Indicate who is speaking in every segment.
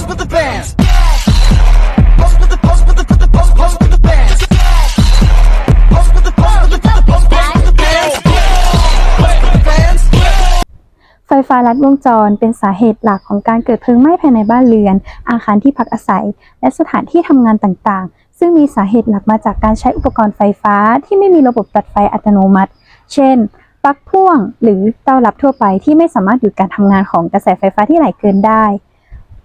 Speaker 1: post with the bands. Post with the post with the put the post post with the bands. Post with the post with the put the post post with the bands. Post with the bands.
Speaker 2: ไฟฟ้าลัดวงจรเป็นสาเหตุหลักของการเกิดเพลิงไหม้ภายในบ้านเรือน อาคารที่พักอาศัย และสถานที่ทำงานต่างๆ ซึ่งมีสาเหตุหลักมาจากการใช้อุปกรณ์ไฟฟ้าที่ไม่มีระบบตัดไฟอัตโนมัติ เช่นปลั๊กพ่วง หรือเตารับทั่วไปที่ไม่สามารถหยุดการทำงานของกระแสไฟฟ้าที่ไหลเกินได้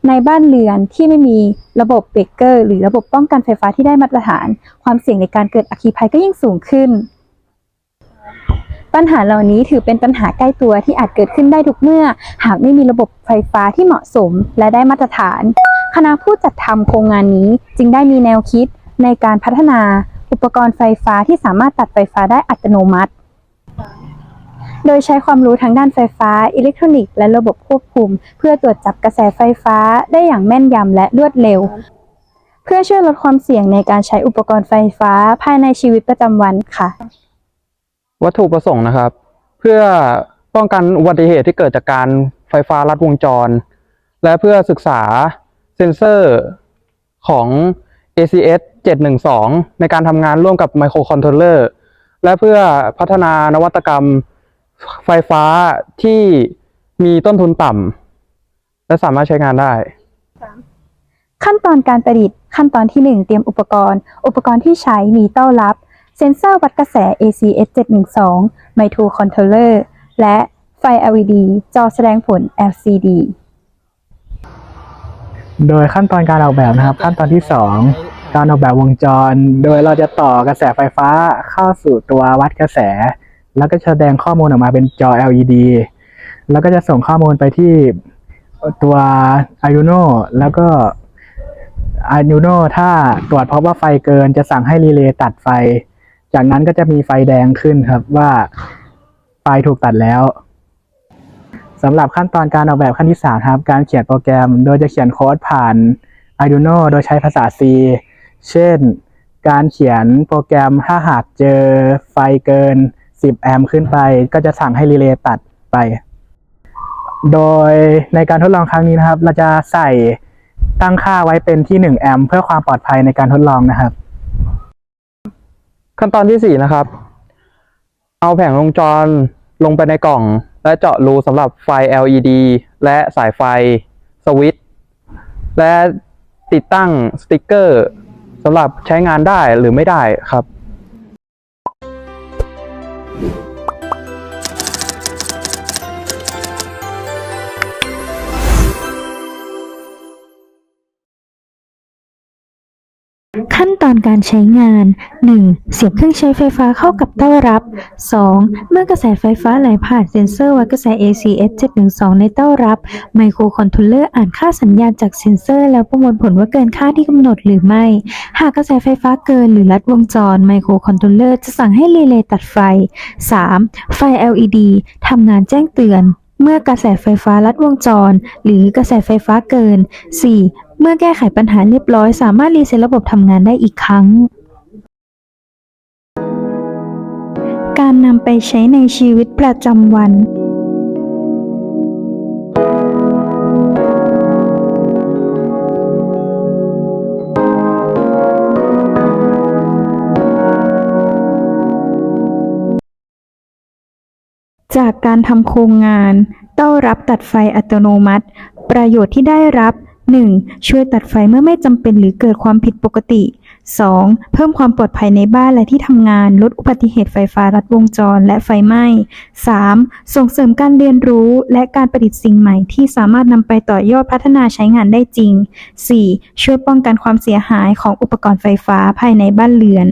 Speaker 2: ในบ้านเรือนที่ไม่มีระบบเบรกเกอร์ หรือระบบป้องกันไฟฟ้าที่ได้มาตรฐาน ความเสี่ยงในการเกิดอัคคีภัยก็ยิ่งสูงขึ้น ปัญหาเหล่านี้ถือเป็นปัญหาใกล้ตัวที่อาจเกิดขึ้นได้ทุกเมื่อ หากไม่มีระบบไฟฟ้าที่เหมาะสมและได้มาตรฐาน คณะผู้จัดทำโครงงานนี้จึงได้มีแนวคิดในการพัฒนา อุปกรณ์ไฟฟ้าที่สามารถตัดไฟฟ้าได้อัตโนมัติ โดยใช้ความรู้ทางด้านไฟฟ้า อิเล็กทรอนิกส์และระบบควบคุม เพื่อตรวจจับกระแสไฟฟ้าได้อย่างแม่นยำและรวดเร็ว เพื่อช่วยลดความเสี่ยงในการใช้อุปกรณ์ไฟฟ้าภายในชีวิตประจำวันค่ะ
Speaker 3: วัตถุประสงค์นะครับ เพื่อป้องกันอุบัติเหตุที่เกิดจากการไฟฟ้าลัดวงจร และเพื่อศึกษาเซ็นเซอร์ของ ACS 712 ในการทำงานร่วมกับไมโครคอนโทรลเลอร์และเพื่อพัฒนานวัตกรรม ไฟฟ้าที่มีต้นทุนต่ำและสามารถใช้งานได้
Speaker 2: ขั้นตอนการประดิษฐ์ขั้นตอนที่ 1 เตรียมอุปกรณ์ อุปกรณ์ที่ใช้มีเต้ารับ เซ็นเซอร์วัดกระแส ACS 712ไมโครคอนโทรลเลอร์และไฟ LED จอแสดงผล LCD
Speaker 4: โดยขั้นตอนการออกแบบนะครับ ขั้นตอนที่ 2 การออกแบบวงจร โดยเราจะต่อกระแสไฟฟ้าเข้าสู่ตัววัดกระแส แล้วก็แสดงข้อมูลออกมาเป็นจอ LED แล้วก็จะส่งข้อมูลไปที่ตัว Arduino แล้วก็ Arduino ถ้าตรวจพบว่าไฟเกินจะสั่งให้รีเลย์ตัดไฟ จากนั้นก็จะมีไฟแดงขึ้นครับว่าไฟถูกตัดแล้วสำหรับขั้นตอนการออกแบบขั้นที่ 3 ครับ การเขียนโปรแกรม โดยจะเขียนโค้ดผ่าน Arduino โดยใช้ภาษา C เช่น การเขียนโปรแกรมถ้าหากเจอไฟเกิน 10 แอมป์ขึ้นไป ก็จะสั่งให้รีเลย์ตัดไป โดยในการทดลองครั้งนี้นะครับ เราจะใส่ตั้งค่าไว้เป็นที่ 1 แอมป์เพื่อความปลอดภัยในการทดลองนะครับ
Speaker 3: ขั้นตอนที่สี่นะครับ เอาแผงวงจรลงไปในกล่อง และเจาะรูสำหรับไฟ LED และสายไฟสวิตช์และติดตั้งสติกเกอร์สำหรับใช้งานได้หรือไม่ได้ครับ Thank you
Speaker 2: ขั้นตอนการใช้งาน 1. เสียบเครื่องใช้ไฟฟ้าเข้ากับเต้ารับ 2. เมื่อกระแสไฟฟ้าไหลผ่านเซ็นเซอร์วัดกระแส ACS 712 ในเต้ารับ ไมโครคอนโทรลเลอร์อ่านค่าสัญญาณจากเซ็นเซอร์ แล้วประมวลผลว่าเกินค่าที่กำหนดหรือไม่ หากกระแสไฟฟ้าเกินหรือลัดวงจร ไมโครคอนโทรลเลอร์จะสั่งให้รีเลย์ตัดไฟ 3. ไฟ LED ทำงานแจ้งเตือนเมื่อกระแสไฟฟ้าลัดวงจร หรือกระแสไฟฟ้าเกิน 4. เมื่อแก้ไขปัญหาเรียบร้อย สามารถรีเซ็ตระบบทำงานได้อีกครั้ง การนำไปใช้ในชีวิตประจำวันจากการทำโครงงาน เต้ารับตัดไฟอัตโนมัติ ประโยชน์ที่ได้รับ 1. ช่วยตัดไฟเมื่อไม่จำเป็นหรือเกิดความผิดปกติ 2. เพิ่มความปลอดภัยในบ้านและที่ทำงาน ลดอุบัติเหตุไฟฟ้ารัดวงจรและไฟไหม้ 3. ส่งเสริมการเรียนรู้และการประดิษฐ์สิ่งใหม่ที่สามารถนำไปต่อยอดพัฒนาใช้งานได้จริง 4. ช่วยป้องกันความเสียหายของอุปกรณ์ไฟฟ้าภายในบ้านเรือน